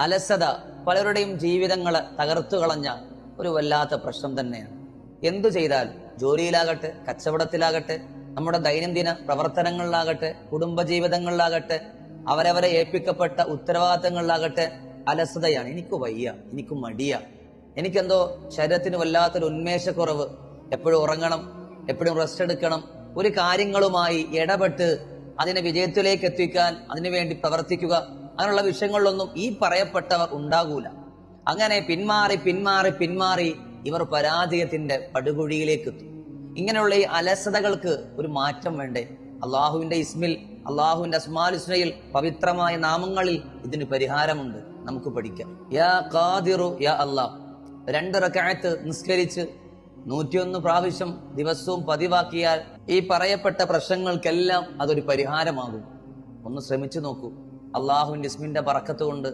അലസത പലരുടെയും ജീവിതങ്ങളെ തകർത്തു കളഞ്ഞ ഒരു വല്ലാത്ത പ്രശ്നം തന്നെയാണ്. എന്തു ചെയ്താൽ ജോലിയിലാകട്ടെ കച്ചവടത്തിലാകട്ടെ നമ്മുടെ ദൈനംദിന പ്രവർത്തനങ്ങളിലാകട്ടെ കുടുംബജീവിതങ്ങളിലാകട്ടെ അവരവരെ ഏൽപ്പിക്കപ്പെട്ട ഉത്തരവാദിത്തങ്ങളിലാകട്ടെ അലസതയാണ്. എനിക്ക് വയ്യ എനിക്ക് മടിയ. എനിക്കെന്തോ ശരീരത്തിന് വല്ലാത്തൊരു ഉന്മേഷക്കുറവ്. എപ്പോഴും ഉറങ്ങണം എപ്പോഴും റെസ്റ്റ് എടുക്കണം. ഒരു കാര്യങ്ങളുമായി ഇടപെട്ട് അതിനെ വിജയത്തിലേക്ക് എത്തിക്കാൻ അതിനുവേണ്ടി പ്രവർത്തിക്കുക. അങ്ങനെയുള്ള വിഷയങ്ങളിലൊന്നും ഈ പറയപ്പെട്ടവർ ഉണ്ടാകൂല. അങ്ങനെ പിന്മാറി പിന്മാറി പിന്മാറി ഇവർ പരാജയത്തിന്റെ പടുകുഴിയിലേക്ക് എത്തും ഇങ്ങനെയുള്ള ഈ അലസതകൾക്ക് ഒരു മാറ്റം വേണ്ടേ? അള്ളാഹുവിന്റെ ഇസ്മിൽ അള്ളാഹുവിന്റെ അസ്മാലുസ്നയിൽ പവിത്രമായ നാമങ്ങളിൽ ഇതിന് പരിഹാരമുണ്ട്. നമുക്ക് പഠിക്കാം. യാ ഖാദിറു യാ അള്ളാഹ് രണ്ട് റക്കായത്ത് നിസ്കരിച്ച് നൂറ്റിയൊന്ന് പ്രാവശ്യം ദിവസവും പതിവാക്കിയാൽ ഈ പറയപ്പെട്ട പ്രശ്നങ്ങൾക്കെല്ലാം അതൊരു പരിഹാരമാകും. ഒന്ന് ശ്രമിച്ചു നോക്കൂ. അള്ളാഹുവിന്റെ ഇസ്മിന്റെ പറക്കത്ത് കൊണ്ട്